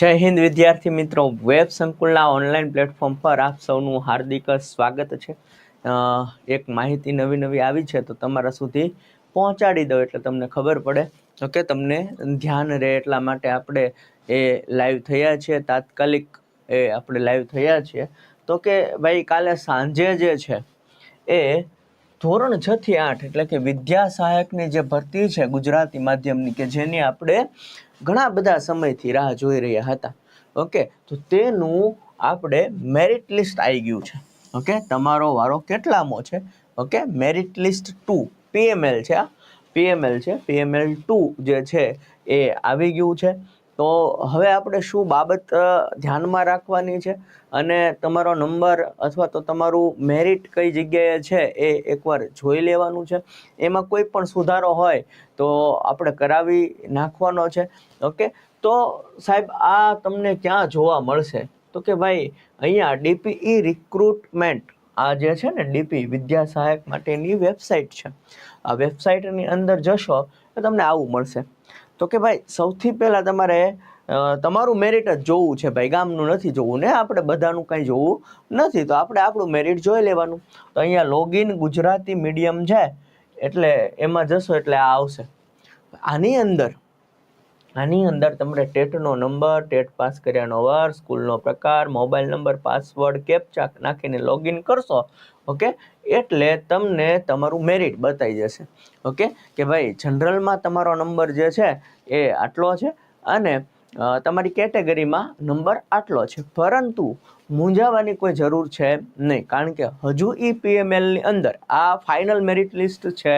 જય હિન્દ, વિદ્યાર્થી મિત્રો. વેબ સંકુલના ઓનલાઈન પ્લેટફોર્મ પર આપ સૌનું હાર્દિક સ્વાગત છે. એક માહિતી નવી નવી આવી છે તો તમારા સુધી પહોંચાડી દો એટલે તમને ખબર પડે. ઓકે, તમને ધ્યાન રહે એટલા માટે આપણે એ લાઈવ થયા છીએ. તાત્કાલિક એ આપણે લાઈવ થયા છીએ. તો કે ભાઈ, કાલે સાંજે જે છે એ ધોરણ છ થી આઠ એટલે કે વિદ્યા સહાયકની જે ભરતી છે ગુજરાતી માધ્યમની કે જેની આપણે ઘણા બધા સમયથી રાહ જોઈ રહ્યા હતા. ઓકે તો તેનું આપણે મેરિટ લિસ્ટ આવી ગયું છે. ઓકે તમારો વારો કેટલામો છે? Okay merit list two PML છે, આ. પીએમએલ છે પીએમએલ ટુ જે છે એ આવી ગયું છે. તો હવે આપણે શું બાબત ધ્યાનમાં રાખવાની છે? અને તમારો નંબર અથવા તો તમારું મેરિટ કઈ જગ્યાએ છે એ એકવાર જોઈ લેવાનું છે. એમાં કોઈ પણ સુધારો હોય તો આપણે કરાવી નાખવાનો છે. ઓકે? તો સાહેબ, આ તમને ક્યાં જોવા મળશે? તો કે ભાઈ, અહીંયા ડીપીઈ રિક્રુટમેન્ટ, આ જે છે ને ડીપી વિદ્યા સહાયક માટેની વેબસાઇટ છે. આ વેબસાઇટની અંદર જશો તો તમને આવું મળશે. તો કે ભાઈ, સૌથી પહેલાં તમારે તમારું મેરિટ જ જોવું છે ભાઈ. ગામનું નથી જોવું ને આપણે બધાનું કંઈ જોવું નથી. તો આપણે આપણું મેરિટ જોઈ લેવાનું. તો અહીંયા લોગિન ગુજરાતી મીડિયમ છે. એટલે એમાં જશો એટલે આ આવશે. આની અંદર આની અંદર તમારે ટેટનો નંબર, ટેટ પાસ કર્યાનો વાર, સ્કૂલનો પ્રકાર, મોબાઈલ નંબર, પાસવર્ડ કેપ્ચા નાખીને લોગિન કરશો ઓકે એટલે તમને તમારું મેરિટ બતાવી જશે ઓકે કે ભાઈ જનરલમાં તમારો નંબર જે છે એ આટલો છે અને તમારી કેટેગરીમાં નંબર આટલો છે. પરંતુ મૂંઝાવાની કોઈ જરૂર છે નહીં, કારણ કે હજુ ઈ પીએમએલની અંદર આ ફાઇનલ મેરિટ લિસ્ટ છે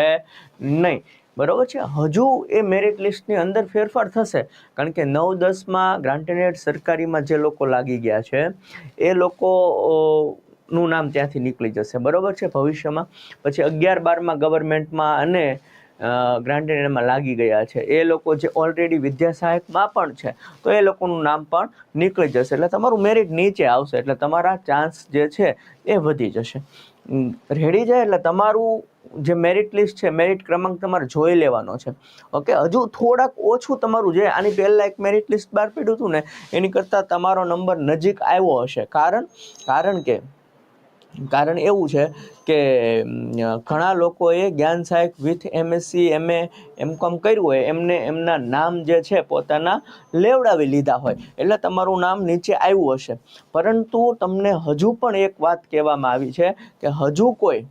નહીં. બરોબર છે? હજુ એ મેરિટ લિસ્ટની અંદર ફેરફાર થશે. કારણ કે નવ દસમાં ગ્રાન્ટેડ સરકારીમાં જે લોકો લાગી ગયા છે, એ લોકો નું નામ ત્યાંથી નીકળી જશે. બરાબર છે? ભવિષ્યમાં. પછી અગિયાર બારમાં ગવર્મેન્ટમાં અને ગ્રાન્ટેડમાં લાગી ગયા છે. એ લોકો જે ઓલરેડી વિદ્યા સહાયકમાં પણ છે, તો એ લોકોનું નામ પણ નીકળી જશે. એટલે તમારું મેરિટ નીચે આવશે. એટલે તમારા ચાન્સ જે છે, એ વધી જશે. રેડી જાય એટલે તમારું જે મેરિટ લિસ્ટ છે મેરિટ ક્રમાંક તમારે જોઈ લેવાનો છે. ઓકે હજુ થોડાક ઓછું તમારું જે આની પહેલાં એક મેરિટ લિસ્ટ બહાર પડ્યું હતું ને, એની કરતાં તમારો નંબર નજીક આવ્યો હશે. કારણ કારણ કે, કારણ એવું છે કે ઘણા લોકોએ જ્ઞાન સહાયક વિથ એમએસસી એમએ એમ કોમ કર્યું હોય, એમને એમના નામ જે છે પોતાના લેવડાવી લીધા હોય. એટલે તમારું નામ નીચે આવ્યું હશે. પરંતુ તમને હજુ પણ એક વાત કહેવામાં આવી છે કે હજુ કોઈ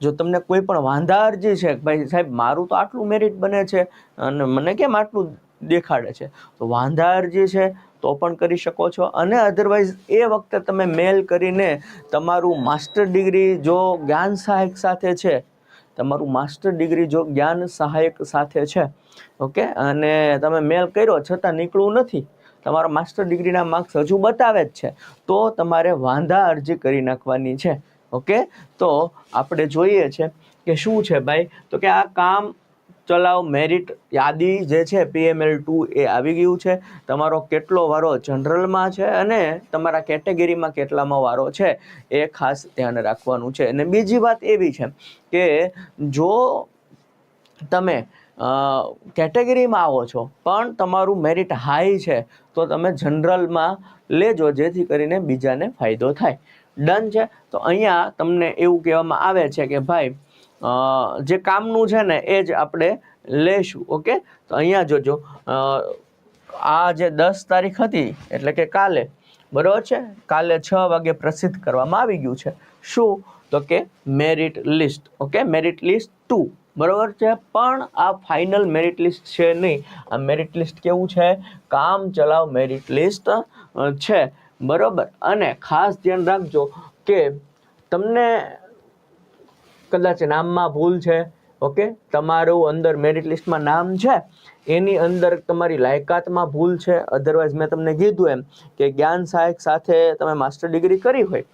જો તમને કોઈ પણ વાંધા અરજી છે, ભાઈ સાહેબ, મારું તો આટલું મેરિટ બને છે અને મને કેમ આટલું દેખાડે છે? તો વાંધા અરજી છે, તો પણ કરી શકો છો અને અધરવાઇઝ એ વખતે તમે મેલ કરીને તમારું માસ્ટર ડિગ્રી જો જ્ઞાન સહાયક સાથે છે, તમારું માસ્ટર ડિગ્રી જો જ્ઞાન સહાયક સાથે છે ઓકે અને તમે મેલ કર્યો, છતાં નીકળવું નથી. તમારા માસ્ટર ડિગ્રીના માર્ક્સ હજુ બતાવે જ છે. તો તમારે વાંધા અરજી કરી નાખવાની છે. ઓકે? તો આપણે જોઈએ છે કે શું છે ભાઈ? તો કે આ કામ ચલાવ મેરિટ યાદી જે છે પીએમએલ ટુ એ આવી ગયું છે. તમારો કેટલો વારો જનરલમાં છે અને તમારા કેટેગરીમાં કેટલામાં વારો છે એ ખાસ ધ્યાન રાખવાનું છે. અને બીજી વાત એવી છે કે જો તમે કેટેગરીમાં આવો છો, પણ તમારું મેરિટ હાઈ છે, તો તમે જનરલમાં લેજો, જેથી કરીને બીજાને ફાયદો થાય. ડન છે? તો અહીંયા તમને એવું કહેવામાં આવે છે કે ભાઈ જે કામનું છે ને એ જ આપણે લેશું, ઓકે? તો અહીંયા જોજો આ જે દસ તારીખ હતી, એટલે કે કાલે, બરાબર છે? કાલે છ વાગે પ્રસિદ્ધ કરવામાં આવી ગયું છે. શું? તો કે merit list, okay? Merit list two, બરાબર છે? પણ આ ફાઇનલ મેરિટ લિસ્ટ છે નહીં. આ મેરિટ લિસ્ટ કેવું છે? કામ ચલાવ મેરિટ લિસ્ટ છે. બરાબર? અને ખાસ ધ્યાન રાખજો કે તમને કદાચ નામમાં ભૂલ છે, ઓકે? તમારું અંદર મેરિટ લિસ્ટમાં નામ છે, એની અંદર તમારી લાયકાતમાં ભૂલ છે. અધરવાઇઝ મેં તમને કીધું એમ કે જ્ઞાન સહાયક સાથે તમે માસ્ટર ડિગ્રી કરી હોય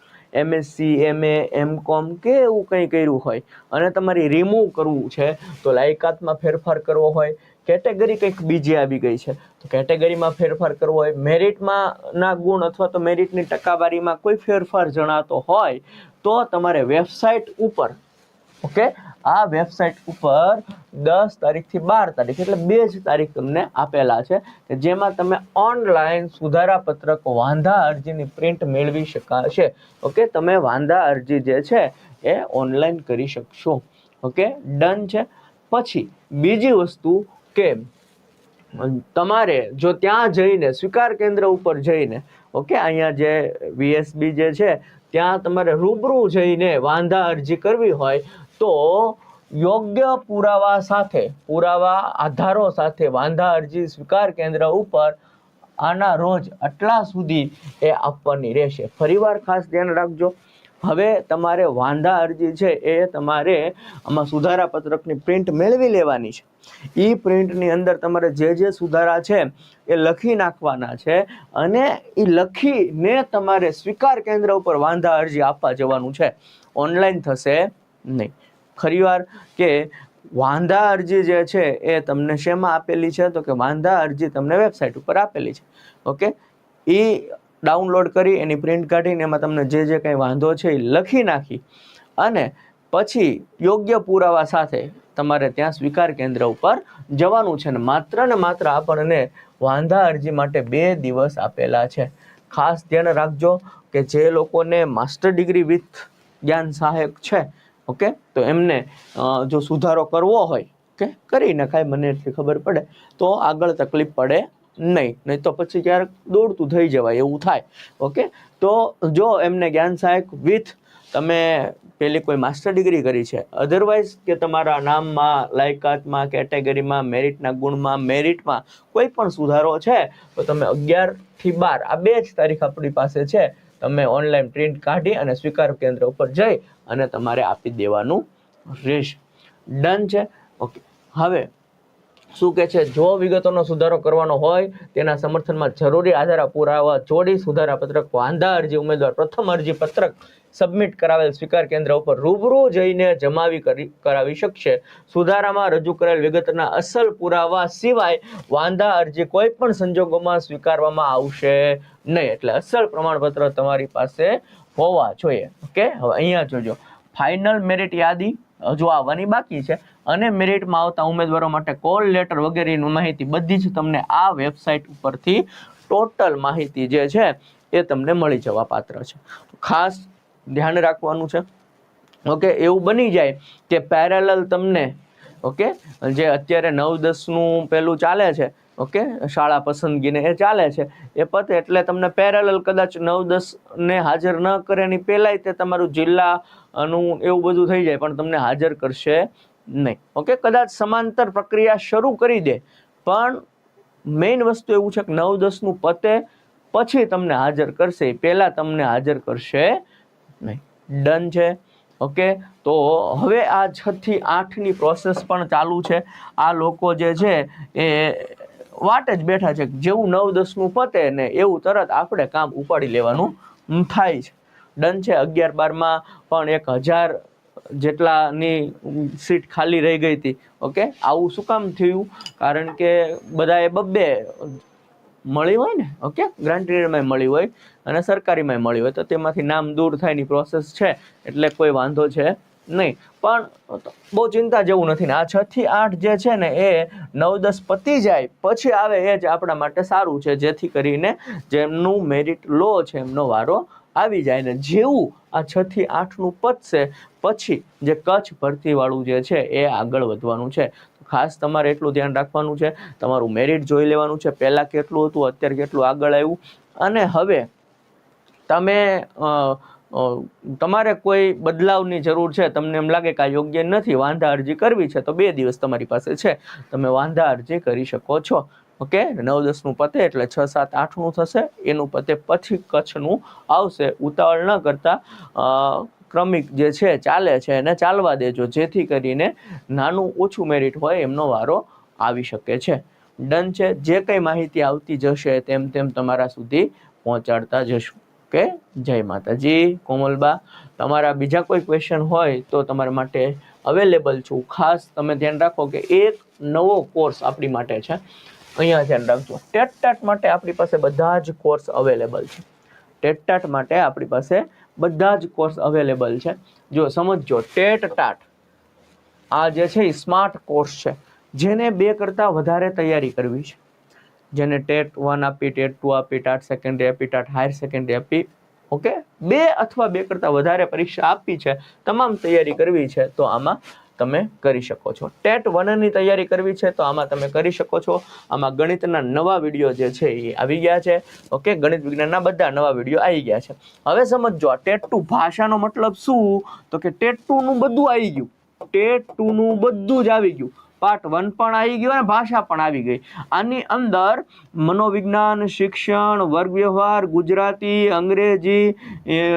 એમએસસી એમએ એમ કોમ કે એવું કંઈ કર્યું હોય અને તમારી રિમૂવ કરવું છે, તો લાયકાતમાં ફેરફાર કરવો હોય કેટેગરી કંઈક બીજી આવી ગઈ છે. તો કેટેગરીમાં ફેરફાર કરવો હોય મેરિટમાં ના ગુણ અથવા તો મેરિટની ટકાવારીમાં કોઈ ફેરફાર જણાતો હોય, તો તમારે વેબસાઇટ ઉપર, ઓકે? આ વેબસાઇટ ઉપર દસ તારીખથી બાર તારીખ, એટલે બે જ તારીખ તમને આપેલા છે કે જેમાં તમે ઓનલાઈન સુધારા પત્રક વાંધા અરજીની પ્રિન્ટ મેળવી શકાશે. ઓકે? તમે વાંધા અરજી જે છે એ ઓનલાઈન કરી શકશો. ઓકે? ડન છે. પછી બીજી વસ્તુ કે તમારે જો ત્યાં જઈને સ્વીકાર કેન્દ્ર ઉપર જઈને, ઓકે, અહીંયા જે વીએસબી જે છે, ત્યાં તમારે રૂબરૂ જઈને વાંધા અરજી કરવી હોય, તો યોગ્ય પુરાવા સાથે, પુરાવા આધારો સાથે વાંધા અરજી સ્વીકાર કેન્દ્ર ઉપર આના રોજ આટલા સુધી એ આપવાની રહેશે. ફરીવાર ખાસ ધ્યાન રાખજો. હવે તમારે વાંધા અરજી છે એ તમારે આમાં સુધારા પત્રકની પ્રિન્ટ મેળવી લેવાની છે. એ પ્રિન્ટની અંદર તમારે જે જે સુધારા છે એ લખી નાખવાના છે અને એ લખીને તમારે સ્વીકાર કેન્દ્ર ઉપર વાંધા અરજી આપવા જવાનું છે. ઓનલાઈન થશે નહીં. ખરીવાર કે વાંધા અરજી જે છે એ તમને શેમાં આપેલી છે? તો કે વાંધા અરજી તમને વેબસાઇટ ઉપર આપેલી છે. ઓકે? એ ડાઉનલોડ કરી, એની પ્રિન્ટ કાઢીને એમાં તમને જે જે કંઈ વાંધો છે એ લખી નાખી. અને પછી યોગ્ય પુરાવા સાથે તમારે ત્યાં સ્વીકાર કેન્દ્ર ઉપર જવાનું છે ને માત્ર ને માત્ર આપણને વાંધા અરજી માટે બે દિવસ આપેલા છે. ખાસ ધ્યાન રાખજો કે જે લોકોને માસ્ટર ડિગ્રી વિથ જ્ઞાન સહાયક છે, ઓકે, તો એમને જો સુધારો કરવો હોય કે કરી નખાય, મને એટલી ખબર પડે. તો આગળ તકલીફ પડે. નહીં નહીં તો પછી ક્યારેક દોડતું થઈ જવાય, એવું થાય. ઓકે? તો જો એમને જ્ઞાન સહાયક વિથ તમે પેલી કોઈ માસ્ટર ડિગ્રી કરી છે અધરવાઇઝ કે તમારા નામમાં, લાયકાતમાં, કેટેગરીમાં મેરિટના ગુણમાં મેરિટમાં કોઈ પણ સુધારો છે, તો તમે અગિયારથી બાર, આ બે જ તારીખ આપણી પાસે છે, તમે ઓનલાઈન પ્રિન્ટ કાઢી અને સ્વીકાર કેન્દ્ર ઉપર જઈ અને તમારે આપી દેવાનું રહેશે. ડન છે? ઓકે. હવે શું કે છે? જો વિગતોનો સુધારો કરવાનો હોય, તેના સમર્થનમાં જરૂરી આધાર પુરાવા જોડી સુધારા પત્રક વાંધા અરજી ઉમેદવાર પ્રથમ અરજી પત્રક સબમિટ કરાવેલ સ્વીકાર કેન્દ્ર ઉપર રૂબરૂ જઈને જમાવી કરી, કરાવી શકશે. સુધારામાં રજૂ કરેલ વિગતના અસલ પુરાવા સિવાય વાંધા અરજી કોઈ પણ સંજોગોમાં સ્વીકારવામાં આવશે નહીં. એટલે અસલ પ્રમાણપત્ર તમારી પાસે હોવા જોઈએ. ઓકે? હવે અહીંયા જોજો. ફાઇનલ મેરિટ યાદી હજુ આવવાની બાકી છે. અને મેરિટમાં આવતા ઉમેદવારો માટે કોલ, લેટર વગેરેની માહિતી બધી જ તમને આ વેબસાઇટ ઉપરથી ટોટલ માહિતી જે છે એ તમને મળી જવા પાત્ર છે. ખાસ ધ્યાન રાખવાનું છે. ઓકે, એવું બની જાય કે પેરેલલ તમને, ઓકે, જે અત્યારે નવ દસનું પેલું ચાલે છે, ઓકે, શાળા પસંદગીને એ ચાલે છે, એ પતે એટલે તમને પેરેલલ કદાચ નવ દસને હાજર ન કરે એની પહેલાંય તે તમારું જિલ્લાનું એવું બધું થઈ જાય, પણ તમને હાજર કરશે નહીં. ઓકે કદાચ સમાંતર પ્રક્રિયા શરૂ કરી દે, પણ મેઇન વસ્તુ એવું છે કે નવ દસનું પતે પછી તમને હાજર કરશે. પહેલાં તમને હાજર કરશે નહીં. ડન છે. ઓકે તો હવે આ છથી આઠની પ્રોસેસ પણ ચાલુ છે. આ લોકો જે છે એ વાટ જ બેઠા છે જેવું નવ દસનું પતે ને એવું તરત આપણે કામ ઉપાડી લેવાનું થાય છે. ડન છે. અગિયાર બારમાં પણ એક હજાર જેટલાની સીટ ખાલી રહી ગઈ હતી, ઓકે? આવું શું કામ થયું? કારણ કે બધાએ બબ્બે મળી હોય ને, ઓકે? ગ્રાન્ટેડમાં મળી હોય અને સરકારીમાં મળી હોય, તો તેમાંથી નામ દૂર થાયની પ્રોસેસ છે, એટલે કોઈ વાંધો છે નહીં. પણ બહુ ચિંતા જેવું નથી ને, આ છ થી આઠ જે છે ને, એ નવ દસ પતી જાય, પછી આવે એ જ આપણા માટે સારું છે, જેથી કરીને જેમનું મેરિટ લો છે, એમનો વારો આવી જાય ને જેવું આ છ થી આઠનું પતશે પછી જે કચ્છ ભરતીવાળું જે છે એ આગળ વધવાનું છે. ખાસ તમારે એટલું ધ્યાન રાખવાનું છે, તમારું મેરિટ જોઈ લેવાનું છે, પહેલાં કેટલું હતું, અત્યારે કેટલું આગળ આવ્યું. અને હવે તમે તમારે કોઈ બદલાવની જરૂર છે, તમને એમ લાગે કે આ યોગ્ય નથી, વાંધા અરજી કરવી છે, તો બે દિવસ તમારી પાસે છે. તમે વાંધા અરજી કરી શકો છો. ઓકે? નવ દસનું પતે એટલે છ, સાત, આઠનું થશે. એનું પતે પછી કચ્છનું આવશે. ઉતાવળ ન કરતાં ક્રમિક જે છે, ચાલે છે, એને ચાલવા દેજો. જેથી કરીને નાનું ઓછું મેરિટ હોય એમનો વારો આવી શકે છે. ડન છે. જે કંઈ માહિતી આવતી જશે તેમ તેમ તમારા સુધી પહોંચાડતા જશું. ઓકે? જય માતાજી. કોમલબા, તમારા બીજા કોઈ ક્વેશ્ચન હોય તો તમારા માટે અવેલેબલ છું. ખાસ તમે ધ્યાન રાખો કે એક નવો કોર્સ આપણી માટે છે. અહીંયા ધ્યાન રાખજો. ટેટ ટાટ માટે આપણી પાસે બધા જ કોર્સ અવેલેબલ છે. ટેટ ટાટ માટે આપણી પાસે બધા જ કોર્સ અવેલેબલ છે. જો સમજજો, ટેટ ટાટ આ જે છે એ સ્માર્ટ કોર્સ છે. જેને બે કરતાં વધારે તૈયારી કરવી છે. જેને ટેટ વન આપી, ટેટ ટુ આપી, ટાટ સેકન્ડરી આપી, ટાટ હાયર સેકન્ડરી આપી ઓકે બે અથવા બે કરતાં વધારે પરીક્ષા આપી છે, તમામ તૈયારી કરવી છે, તો આમાં તમે કરી શકો છો. ટેટ વનની તૈયારી કરવી છે તો આમાં તમે કરી શકો છો. આમાં ગણિતના નવા વીડિયો જે છે એ આવી ગયા છે. ઓકે, ગણિત વિજ્ઞાનના બધા નવા વીડિયો આવી ગયા છે. હવે સમજો આ ટેટ ટુ ભાષાનો મતલબ શું? તો કે ટેટ ટુનું બધું આવી ગયું. ટેટ ટુનું બધું જ આવી ગયું. પાર્ટ વન પણ આવી ગયું અને ભાષા પણ આવી ગઈ. આની અંદર મનોવિજ્ઞાન, શિક્ષણ વર્ગ વ્યવહાર ગુજરાતી, અંગ્રેજી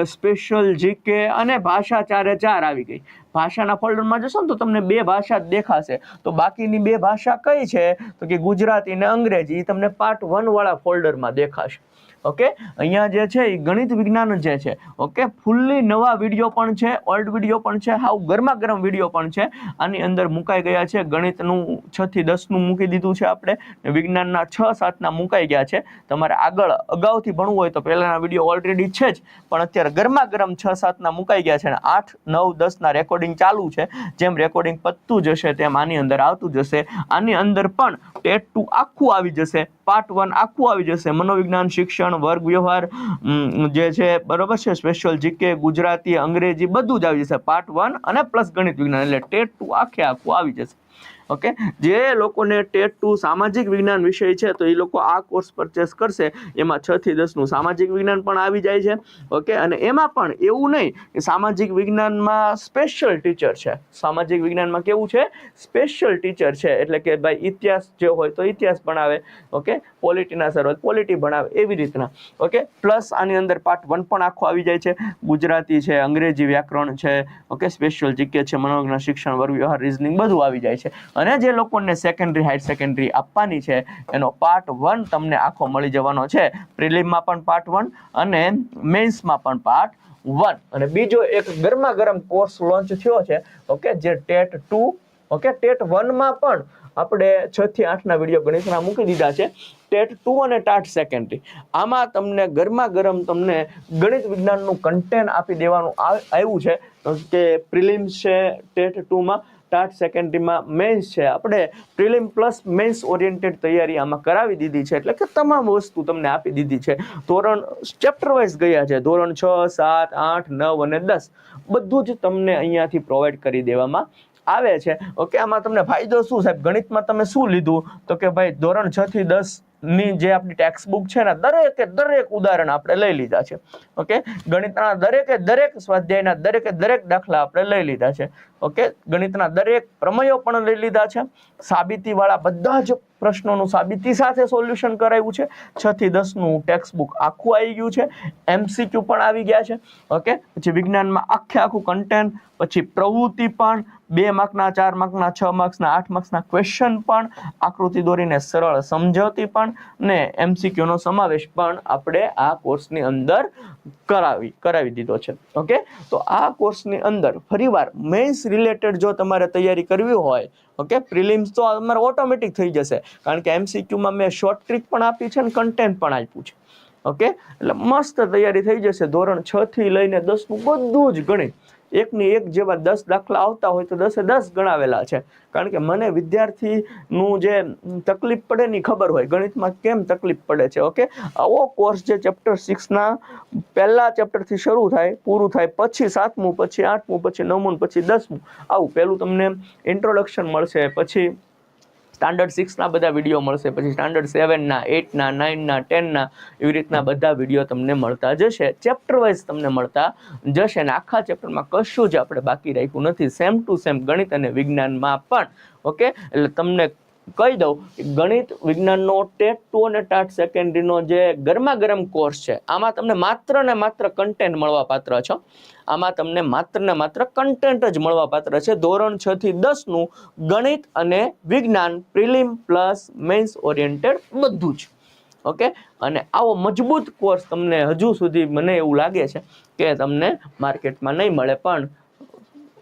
સ્પેશિયલ જીકે અને ભાષા ચારે ચાર આવી ગઈ. ભાષાના ફોલ્ડરમાં જશો ને તો તમને બે ભાષા દેખાશે. તો બાકીની બે ભાષા કઈ છે? તો કે ગુજરાતી ને અંગ્રેજી તમને પાર્ટ વન વાળા ફોલ્ડરમાં દેખાશે. ઓકે? અહીંયા જે છે એ ગણિત વિજ્ઞાન જે છે, ઓકે? ફૂલ્લી નવા વીડિયો પણ છે ઓલ્ડ વીડિયો પણ છે, હાવ ગરમા ગરમ વીડિયો પણ છે. આની અંદર મુકાઈ ગયા છે, ગણિતનું છ થી દસનું મૂકી દીધું છે આપણે. વિજ્ઞાનના છ, સાતના મુકાઈ ગયા છે. તમારે આગળ અગાઉથી ભણવું હોય તો પહેલાના વીડિયો ઓલરેડી છે જ, પણ અત્યારે ગરમા ગરમ છ, સાતના મુકાઈ ગયા છે અને આઠ, નવ, દસના રેકોર્ડિંગ ચાલુ છે. જેમ રેકોર્ડિંગ પતતું જશે, તેમ આની અંદર આવતું જશે. આની અંદર પણ ટેટ ટુ આખું આવી જશે. પાર્ટ વન આખું આવી જશે. મનોવિજ્ઞાન, શિક્ષણ, વર્ગ વ્યવહાર જે છે, બરોબર છે સ્પેશિયલ જીકે ગુજરાતી, અંગ્રેજી બધું જ આવી જશે. પાર્ટ વન અને પ્લસ ગણિત વિજ્ઞાન. એટલે ટેટ ટુ આખે આખું આવી જશે. ઓકે? જે લોકોને ટેટ ટુ સામાજિક વિજ્ઞાન વિષય છે, તો એ લોકો આ કોર્સ પરચેસ કરશે. એમાં છ થી દસનું સામાજિક વિજ્ઞાન પણ આવી જાય છે, ઓકે? અને એમાં પણ એવું નહીં કે સામાજિક વિજ્ઞાનમાં સ્પેશિયલ ટીચર છે. સામાજિક વિજ્ઞાનમાં કેવું છે? સ્પેશિયલ ટીચર છે. એટલે કે ભાઈ ઇતિહાસ જે હોય તો ઇતિહાસ ભણાવે, ઓકે? પોલિટીના સર હોય પોલિટી ભણાવે, એવી રીતના, ઓકે? પ્લસ આની અંદર પાર્ટ વન પણ આખો આવી જાય છે. ગુજરાતી છે, અંગ્રેજી વ્યાકરણ છે, ઓકે? સ્પેશિયલ જીકે છે, મનોવિજ્ઞાન, શિક્ષણ, વર્ગ વ્યવહાર રિઝનિંગ બધું આવી જાય છે. અને જે લોકોને સેકન્ડરી હાયર સેકન્ડરી આપવાની છે, એનો પાર્ટ વન તમને આખો મળી જવાનો છે. પ્રિલિમમાં પણ પાર્ટ વન અને મેન્સમાં પણ પાર્ટ વન અને બીજો એક ગરમા ગરમ કોર્સ લોન્ચ થયો છે ઓકે જે ટેટ ટુ ઓકે ટેટ વનમાં પણ આપણે છ થી આઠના વીડિયો ગણિતના મૂકી દીધા છે. ટેટ ટુ અને ટાટ સેકન્ડરી આમાં તમને ગરમા ગરમ તમને ગણિત વિજ્ઞાનનું કન્ટેન્ટ આપી દેવાનું આવ્યું છે. કે પ્રિલિમ્સ છે ટેટ ટુમાં ટાટ સેકન્ડરીમાં મેન્સ છે. આપણે પ્રિલિમ પ્લસ મેન્સ ઓરિએન્ટેડ તૈયારી આમાં કરાવી દીધી છે. એટલે કે તમામ વસ્તુ તમને આપી દીધી છે. ધોરણ ચેપ્ટર વાઇઝ ગયા છે. ધોરણ છ, સાત, આઠ, નવ અને દસ. બધું જ તમને અહીંયાથી પ્રોવાઈડ કરી દેવામાં આવે છે. ઓકે, આમાં તમને ફાયદો શું સાહેબ? ગણિતમાં તમે શું લીધું? તો કે ભાઈ, ધોરણ છ થી દસ ની જે આપણી ટેક્સ બુક છે ને, દરેકે દરેક ઉદાહરણ આપણે લઈ લીધા છે. ઓકે? ગણિતના દરેકે દરેક સ્વાધ્યાયના દરેકે દરેક દાખલા આપણે લઈ લીધા છે. ઓકે? ગણિતના દરેક પ્રમેયો પણ લઈ લીધા છે. સાબિતીવાળા બધા જ પ્રશ્નોનું સાબિતી સાથે સોલ્યુશન કરાવ્યું છે. છ થી દસનું ટેક્સ બુક આખું આવી ગયું છે. એમસીક્યુ પણ આવી ગયા છે. ઓકે? પછી વિજ્ઞાનમાં આખે આખું કન્ટેન્ટ પછી પ્રવૃત્તિ પણ, બે માર્કના, ચાર માર્કના, છ માર્ક્સના આઠ માર્ક્સના ક્વેશ્ચન પણ, આકૃતિ દોરીને સરળ સમજાવતી પણ ને એમસીક્યુનો સમાવેશ પણ આપણે આ કોર્સની અંદર કરાવી કરાવી દીધો છે. ઓકે? તો આ કોર્સની અંદર ફરીવાર મેન્સ રિલેટેડ જો તમારે તૈયારી કરવી હોય, ઓકે? પ્રિલિમ્સ તો તમારે ઓટોમેટિક થઈ જશે. કારણ કે એમસીક્યુમાં મેં શોર્ટ ટ્રીક પણ આપી છે અને કન્ટેન્ટ પણ આપ્યું છે. ઓકે? એટલે મસ્ત તૈયારી થઈ જશે. ધોરણ છ થી લઈને દસનું બધું જ ગણિત. એકની એક જેવા દસ દાખલા આવતા હોય તો દસે દસ ગણાવેલા છે. કારણ કે મને વિદ્યાર્થીનું જે તકલીફ પડે ની ખબર હોય. ગણિતમાં કેમ તકલીફ પડે છે? ઓકે? આવો કોર્સ જે ચેપ્ટર સિક્સના પહેલાં ચેપ્ટરથી શરૂ થાય, પૂરું થાય, પછી સાતમું, પછી આઠમું, પછી નવમું, પછી દસમું. આવું પહેલું તમને ઇન્ટ્રોડક્શન મળશે, પછી સ્ટાન્ડર્ડ સિક્સના બધા વીડિયો મળશે, પછી સ્ટાન્ડર્ડ સેવનના, એટના, નાઇનના, ટેનના, એવી રીતના બધા વીડિયો તમને મળતા જશે, ચેપ્ટર વાઇઝ તમને મળતા જશે અને આખા ચેપ્ટરમાં કશું જ આપણે બાકી રાખ્યું નથી. સેમ ટુ સેમ ગણિત અને વિજ્ઞાનમાં પણ, ઓકે? એટલે તમને કહી દઉં કે ગણિત વિજ્ઞાનનો ટેટ ટુ અને ટાટ સેકન્ડરીનો જે ગરમા ગરમ કોર્સ છે, આમાં તમને માત્ર ને માત્ર કન્ટેન્ટ મળવા પાત્ર છે. આમાં તમને માત્ર ને માત્ર કન્ટેન્ટ જ મળવા પાત્ર છે. ધોરણ છ થી દસનું ગણિત અને વિજ્ઞાન પ્રિલિમ પ્લસ મેન્સ ઓરિએન્ટેડ બધું જ. ઓકે? અને આવો મજબૂત કોર્સ તમને હજુ સુધી મને એવું લાગે છે કે તમને માર્કેટમાં નહીં મળે, પણ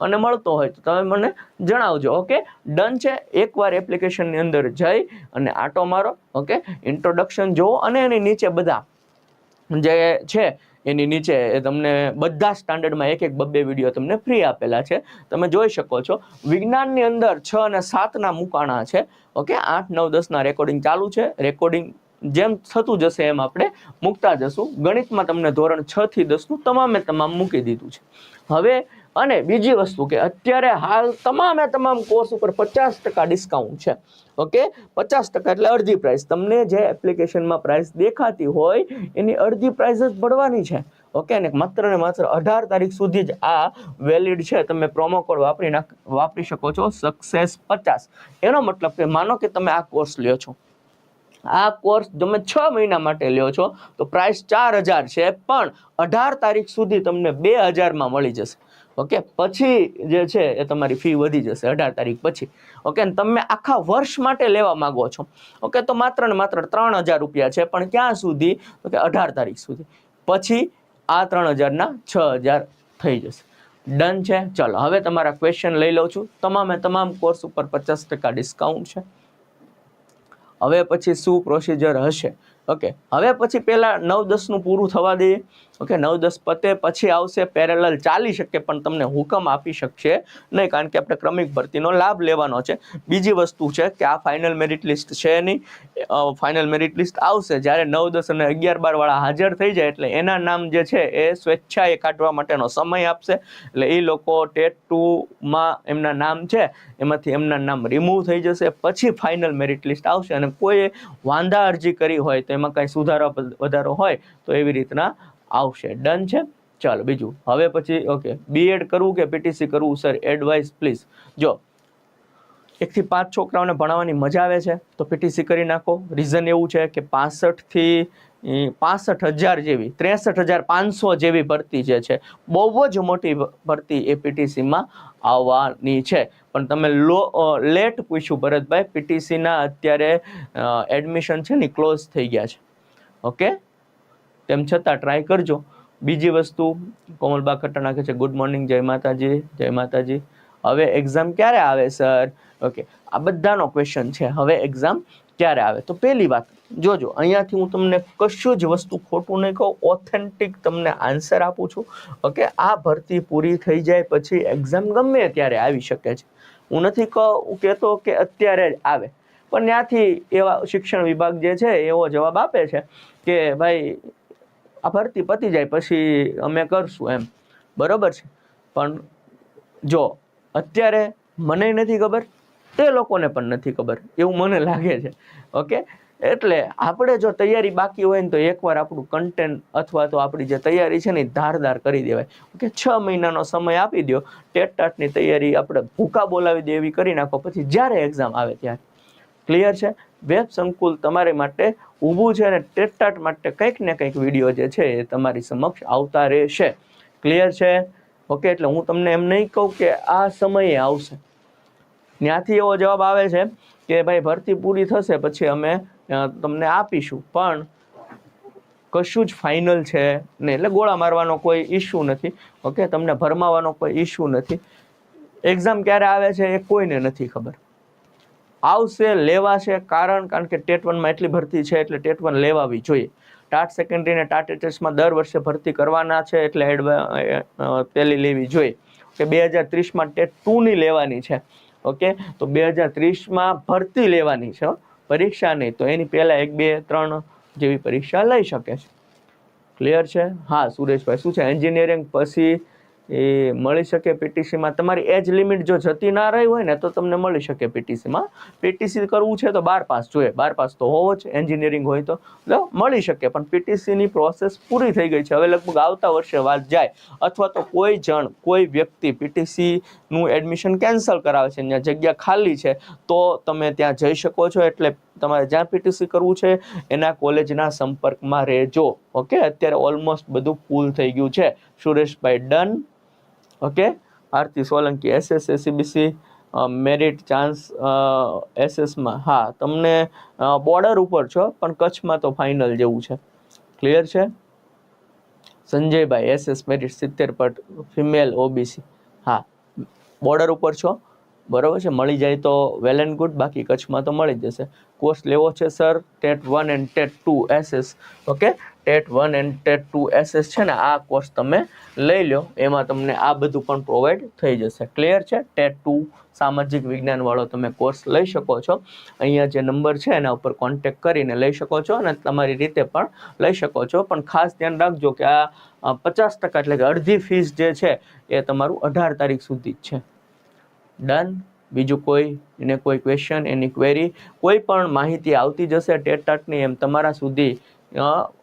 અને મળતો હોય તો તમે મને જણાવજો, ઓકે? ડન છે. એકવાર એપ્લિકેશનની અંદર જઈ અને આટો મારો, ઓકે? ઇન્ટ્રોડક્શન જુઓ અને એની નીચે બધા જે છે, એની નીચે એ તમને બધા સ્ટાન્ડર્ડમાં એક એક બબ્બે વીડિયો તમને ફ્રી આપેલા છે. તમે જોઈ શકો છો, વિજ્ઞાનની અંદર છ અને સાતના મુકાણા છે, ઓકે? આઠ, નવ દસના રેકોર્ડિંગ ચાલુ છે. રેકોર્ડિંગ જેમ થતું જશે એમ આપણે મૂકતા જશું. ગણિતમાં તમને ધોરણ છ થી દસનું તમામે તમામ મૂકી દીધું છે. હવે અને બીજી વસ્તુ કે અત્યારે હાલ તમામે તમામ કોર્સ ઉપર પચાસ ટકા ડિસ્કાઉન્ટ છે. ઓકે પચાસ ટકા એટલે અડધી પ્રાઇસ તમને જે એપ્લિકેશનમાં પ્રાઇસ દેખાતી હોય, એની અડધી પ્રાઇસ જ ભરવાની છે. ઓકે અને માત્ર ને માત્ર અઢાર તારીખ સુધી જ આ વેલિડ છે. તમે પ્રોમો કોડ વાપરી નાખ, વાપરી શકો છો. સક્સેસ પચાસ. એનો મતલબ કે માનો કે તમે આ કોર્સ લ્યો છો. આ કોર્સ તમે છ મહિના માટે લ્યો છો, તો પ્રાઇસ ચાર હજાર છે, પણ અઢાર તારીખ સુધી તમને બે હજારમાં મળી જશે. ઓકે પછી જે છે એ તમારી ફી વધી જશે અઢાર તારીખ પછી. ઓકે અને તમે આખા વર્ષ માટે લેવા માગો છો. ઓકે તો માત્ર ને માત્ર ત્રણ હજાર રૂપિયા છે, પણ ક્યાં સુધી? તો કે અઢાર તારીખ સુધી. પછી આ ત્રણ હજારના છ હજાર થઈ જશે. ડન છે? ચલો, હવે તમારા ક્વેશ્ચન લઈ લઉં છું. તમામે તમામ કોર્સ ઉપર પચાસ ટકા ડિસ્કાઉન્ટ છે. હવે પછી શું પ્રોસિજર હશે? ઓકે હવે પછી પહેલાં નવ દસનું પૂરું થવા દઈએ. ઓકે, નવ દસ પતે પછી આવશે પેરેલલ ચાલી શકે પણ તમને હુકમ આપી શકશે નહીં, કારણ કે આપણે ક્રમિક ભરતીનો લાભ લેવાનો છે. બીજી વસ્તુ છે કે આ ફાઇનલ મેરિટ લિસ્ટ છે નહીં ફાઇનલ મેરિટ લિસ્ટ આવશે જ્યારે નવ દસ અને અગિયાર બાર વાળા હાજર થઈ જાય એટલે એના નામ જે છે એ સ્વેચ્છાએ કાઢવા માટેનો સમય આપશે. એટલે એ લોકો ટેટ ટુમાં એમના નામ છે, એમાંથી એમના નામ રિમૂવ થઈ જશે, પછી ફાઇનલ મેરિટ લિસ્ટ આવશે. અને કોઈ વાંધા અરજી કરી હોય તો એમાં કાંઈ સુધારો વધારો હોય તો એવી રીતના આવશે. ડન છે? ચાલો, બીજું. હવે પછી ઓકે બીએડ કરવું કે પીટીસી કરવું? સર એડવાઇસ પ્લીઝ જો, એકથી પાંચ છોકરાઓને ભણાવવાની મજા આવે છે, તો પીટીસી કરી નાખો. રીઝન એવું છે કે પાસઠથી પાસઠ હજાર જેવી, ત્રેસઠ હજાર પાંચસો જેવી ભરતી જે છે, બહુ જ મોટી ભરતી એ પીટીસીમાં આવવાની છે. પણ તમે લો લેટ પૂછ્યું ભરતભાઈ પીટીસીના અત્યારે એડમિશન છે ને ક્લોઝ થઈ ગયા છે. ઓકે તેમ છતાં ટ્રાય કરજો. બીજી વસ્તુ કોમલબા ખટ્ટર નાખે છે ગુડ મોર્નિંગ જય માતાજી જય માતાજી. હવે એક્ઝામ ક્યારે આવે સર ઓકે આ બધાનો ક્વેશ્ચન છે. હવે એક્ઝામ ક્યારે આવે? તો પહેલી વાત, જોજો, અહીંયાથી હું તમને કશું જ વસ્તુ ખોટું નહીં કહું ઓથેન્ટિક તમને આન્સર આપું છું. ઓકે આ ભરતી પૂરી થઈ જાય પછી એક્ઝામ ગમે ત્યારે આવી શકે છે. હું નથી કહું કહેતો કે અત્યારે જ આવે. પણ ત્યાંથી એવા શિક્ષણ વિભાગ જે છે, એવો જવાબ આપે છે કે, ભાઈ આ ભરતી પતી જાય પછી અમે કરશું એમ. બરોબર છે? પણ જો, અત્યારે મને નથી ખબર, તે લોકોને પણ નથી ખબર. એવું મને લાગે છે. ઓકે એટલે આપણે જો તૈયારી બાકી હોય ને તો એકવાર આપણું કન્ટેન્ટ અથવા તો આપણી જે તૈયારી છે ને એ ધારદાર કરી દેવાય. ઓકે છ મહિનાનો સમય આપી દો ટેટ ટાટની તૈયારી આપણે ભૂકા બોલાવી દે એવી કરી નાખો. પછી જ્યારે એક્ઝામ આવે ત્યારે. ક્લિયર છે? વેબ સંકુલ તમારી માટે ઊભું છે અને ટેટ ટાટ માટે કંઈક ને કંઈક વીડિયો જે છે એ તમારી સમક્ષ આવતા રહેશે. ક્લિયર છે? ઓકે એટલે હું તમને એમ નહીં કહું કે આ સમયે આવશે. ત્યાંથી એવો જવાબ આવે છે કે ભાઈ ભરતી પૂરી થશે પછી અમે તમને આપીશું. પણ કશું જ ફાઇનલ છે ને એટલે ગોળા મારવાનો કોઈ ઇશ્યુ નથી. ઓકે તમને ભરમાવાનો કોઈ ઇશ્યુ નથી. એક્ઝામ ક્યારે આવે છે એ કોઈને નથી ખબર. આવશે લેવાશે કારણ કારણ કે ટેટ વનમાં એટલી ભરતી છે એટલે ટેટ વન લેવાવી જોઈએ. ટાટ સેકન્ડરી અને ટાટ એચએસમાં દર વર્ષે ભરતી કરવાના છે એટલે અ, પેલી લેવી જોઈએ. કે બે હજાર ત્રીસમાં ટેટ ટુની લેવાની છે. ઓકે તો બે હજાર ત્રીસમાં ભરતી લેવાની છે પરીક્ષા નહીં તો એની પહેલાં એક બે ત્રણ જેવી પરીક્ષા લઈ શકે છે. ક્લિયર છે? હા સુરેશભાઈ શું છે? એન્જિનિયરિંગ પછી એ મળી શકે પીટીસીમાં તમારી એજ લિમિટ જો જતી ના રહી હોય ને, તો તમને મળી શકે પીટીસીમાં પીટીસી કરવું છે તો બાર પાસ જોઈએ. બાર પાસ તો હોવો જ એન્જિનિયરિંગ હોય તો. મળી શકે, પણ પીટીસીની પ્રોસેસ પૂરી થઈ ગઈ છે. હવે લગભગ આવતા વર્ષે વાત જાય. અથવા તો કોઈ જણ, કોઈ વ્યક્તિ પીટીસીનું એડમિશન કેન્સલ કરાવે છે, ત્યાં જગ્યા ખાલી છે, તો તમે ત્યાં જઈ શકો છો. એટલે તમારે જ્યાં પીટીસી કરવું છે, એના કોલેજના સંપર્કમાં રહેજો. ઓકે અત્યારે ઓલમોસ્ટ બધું ફૂલ થઈ ગયું છે. Sureshbhai done. Okay? Aarti Solanki SS SEBC merit chance એસએસમાં હા, તમને બોર્ડર ઉપર છો, પણ કચ્છમાં તો ફાઇનલ જેવું છે. ક્લિયર છે? સંજયભાઈ એસએસ મેરિટ સિત્તેર પટ ફિમેલ ઓબીસી હા બોર્ડર ઉપર છો. બરોબર છે? મળી જાય તો વેલ એન્ડ ગુડ બાકી કચ્છમાં તો મળી જશે. કોર્સ લેવો છે sir TET one and TET two SS okay? TET one and TET two SS છે ને, આ કોર્સ તમે લઈ લો. એમાં તમને આ બધું પણ પ્રોવાઈડ થઈ જશે. ક્લિયર છે? ટેટ ટુ સામાજિક વિજ્ઞાનવાળો તમે કોર્સ લઈ શકો છો. અહીંયા જે નંબર છે, એના ઉપર કોન્ટેક્ટ કરીને લઈ શકો છો અને તમારી રીતે પણ લઈ શકો છો. પણ ખાસ ધ્યાન રાખજો કે આ પચાસ ટકા એટલે કે અડધી ફીસ જે છે, એ તમારું અઢાર તારીખ સુધી જ છે. ડન બીજું કોઈ, એને કોઈ ક્વેશ્ચન એની ક્વેરી કોઈ પણ માહિતી આવતી જશે ટેટાટની એમ તમારા સુધી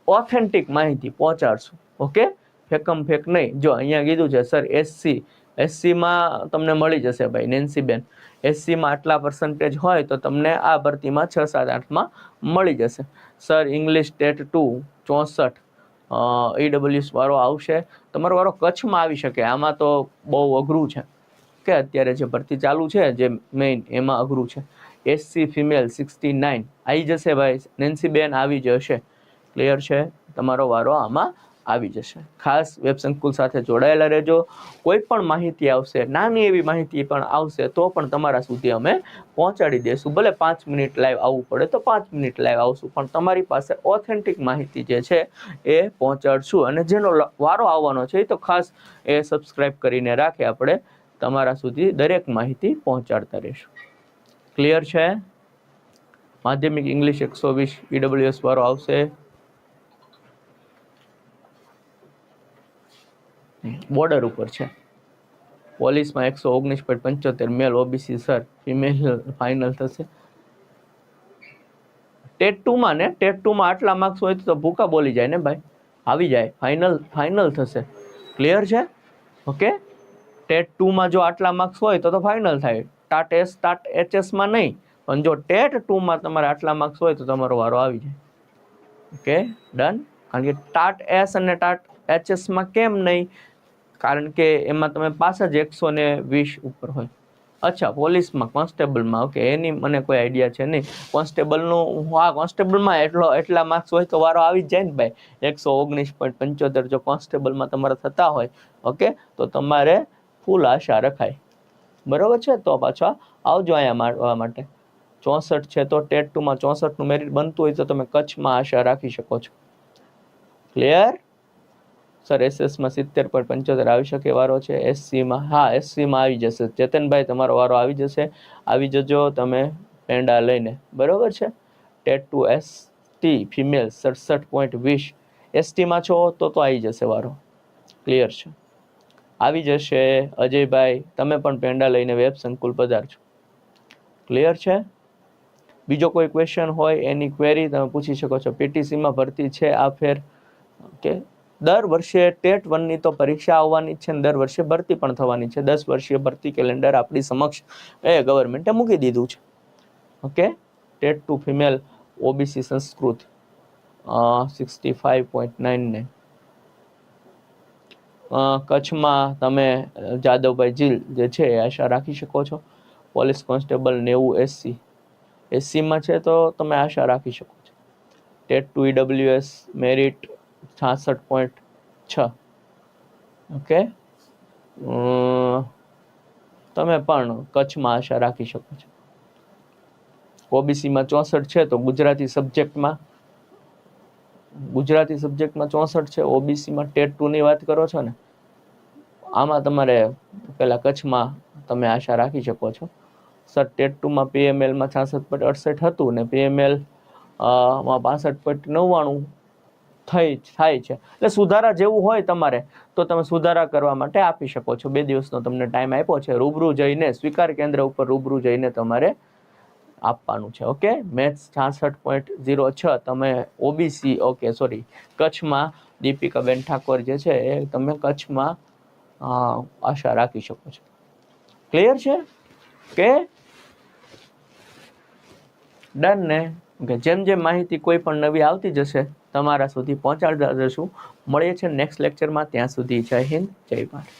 ઓથેન્ટિક માહિતી પહોંચાડશું. ઓકે ફેકમ ફેક નહીં. જો અહીંયા કીધું છે સર એસસી એસસીમાં તમને મળી જશે ભાઈ નેન્સીબેન એસસીમાં આટલા પર્સન્ટેજ હોય તો તમને આ ભરતીમાં છ, સાત આઠમાં મળી જશે. સર ઇંગ્લિશ ટેટ ટુ ચોસઠ ઈડબ્લ્યુસ વાળો આવશે. તમારો વારો કચ્છમાં આવી શકે. આમાં તો બહુ અઘરું છે. કે અત્યારે જે ભરતી ચાલુ છે, જે મેઇન એમાં અઘરું છે. એસસી ફિમેલ સિક્સટી નાઇન આવી જશે ભાઈ. નેન્સીબેન આવી જશે. ક્લિયર છે, તમારો વારો આમાં આવી જશે. ખાસ વેબ સંકુલ સાથે જોડાયેલા રહેજો. કોઈ પણ માહિતી આવશે, નાની એવી માહિતી પણ આવશે, તો પણ તમારા સુધી અમે પહોંચાડી દઈશું. ભલે પાંચ મિનિટ લાઈવ આવવું પડે, તો પાંચ મિનિટ લાઈવ આવશું, પણ તમારી પાસે ઓથેન્ટિક માહિતી જે છે, એ પહોંચાડશું. અને જેનો વારો આવવાનો છે, એ તો ખાસ એ સબસ્ક્રાઈબ કરીને રાખે આપણે, તમારા સુધી દરેક માહિતી પહોંચાડતા રહીશું. ક્લિયર છે? માધ્યમિક ઇંગ્લિશ એકસો વીસ ઈડબ્લ્યુએસ વાળો આવશે. બોર્ડર ઉપર છે. પોલીસમાં એકસો ઓગણીસ પોઈન્ટ પંચોતેર male OBC sir female final થશે. ટેટ ટુમાં ને ટેટ ટુમાં આટલા માર્ક્સ હોય તો ભૂકા બોલી જાય ને ભાઈ? આવી જાય. ફાઇનલ ફાઇનલ થશે. ક્લિયર છે? ઓકે ટેટ ટુમાં જો આટલા માર્ક્સ હોય તો તો ફાઇનલ થાય. ટાટ એસ ટાટ એચએસમાં નહીં. પણ જો ટેટ ટુમાં તમારે આટલા માર્ક્સ હોય તો તમારો વારો આવી જાય. ઓકે ડન કારણ કે ટાટ એસ અને ટાટ એચએસમાં કેમ નહીં? કારણ કે એમાં તમે પાછા જ એકસો ને વીસ ઉપર હોય. અચ્છા, પોલીસમાં, કોન્સ્ટેબલમાં, ઓકે, એની મને કોઈ આઈડિયા છે નહીં. કોન્સ્ટેબલનું, હા કોન્સ્ટેબલમાં એટલો, એટલા માર્ક્સ હોય તો વારો આવી જાય ને ભાઈ. એકસો ઓગણીસ પોઈન્ટ પંચોતેર જો કોન્સ્ટેબલમાં તમારા થતા હોય, ઓકે, તો તમારે ફૂલ આશા રખાય. બરાબર છે? તો પાછા આવજો અહીંયા મારવા માટે. ચોસઠ છે તો ટેટ ટુમાં ચોસઠનું મેરિટ બનતું હોય તો તમે કચ્છમાં આશા રાખી શકો છો. ક્લિયર સર એસએસમાં સિત્તેર પર પંચોતેર આવી શકે વારો છે. એસસીમાં હા એસસીમાં આવી જશે. ચેતનભાઈ, તમારો વારો આવી જશે. આવી જજો તમે પેંડા લઈને. બરાબર છે? ટેટ ટુ એસટી ફિમેલ સડસઠ પોઈન્ટ વીસ. એસટીમાં છો તો તો આવી જશે વારો. ક્લિયર છે? આવી જશે. અજયભાઈ, તમે પણ પેંડા લઈને વેબ સંકુલ પધારજો. ક્લિયર છે? બીજો કોઈ ક્વેશ્ચન હોય, એની ક્વેરી તમે પૂછી શકો છો. પીટીસીમાં ભરતી છે આ ફેર. ઓકે દર વર્ષે ટેટ વનની તો પરીક્ષા આવવાની છે દર વર્ષે ભરતી પણ થવાની છે. દસ વર્ષીય ભરતી કેલેન્ડર આપણી સમક્ષ એ ગવર્મેન્ટે મૂકી દીધું છે. Okay TET two female OBC Sanskrit sixty five point nine nine કચ્છમાં તમે જાદવભાઈ જીલ જે છે એ આશા રાખી શકો છો. પોલીસ કોન્સ્ટેબલ નેવું એસસી એસસીમાં છે તો તમે આશા રાખી શકો છો. ટેટ ટુ ઈડબ્લ્યુએસ મેરિટ છાસઠ પોઈન્ટ છ. ઓકે? તમે પણ કચ્છમાં આશા રાખી શકો છો. ઓબીસીમાં ચોસઠ છે તો ગુજરાતી સબ્જેક્ટમાં ગુજરાતી સબ્જેક્ટમાં ચોસઠ છે, ઓબીસીમાં ટેટ ટુની વાત કરો છો ને? આમાં તમારે પેલા કચ્છમાં તમે આશા રાખી શકો છો. સર, ટેટ ટુમાં પીએમએલમાં છાસઠ પોઈન્ટ અડસઠ હતું ને પીએમએલમાં પાસઠ પોઈન્ટ નવ્વાણું થઈ, થાય છે. એટલે સુધારા જેવું હોય તમારે, તો તમે સુધારા કરવા માટે આપી શકો છો. બે દિવસનો તમને ટાઈમ આપ્યો છે. રૂબરૂ જઈને સ્વીકાર કેન્દ્ર ઉપર રૂબરૂ જઈને તમારે આપવાનું છે. ઓકે? મેથ્સ છાસઠ પોઈન્ટ ઝીરો છ, તમે ઓબીસી ઓકે સોરી કચ્છમાં દીપિકાબેન ઠાકોર જે છે, એ તમે કચ્છમાં આશા રાખી શકો છો. ક્લિયર છે? કે? ડન ને? જેમ જેમ માહિતી કોઈ પણ નવી આવતી જશે તમારા સુધી પહોંચાડતા જશું. મળીએ છીએ નેક્સ્ટ લેક્ચરમાં ત્યાં સુધી જય હિન્દ જય ભારત.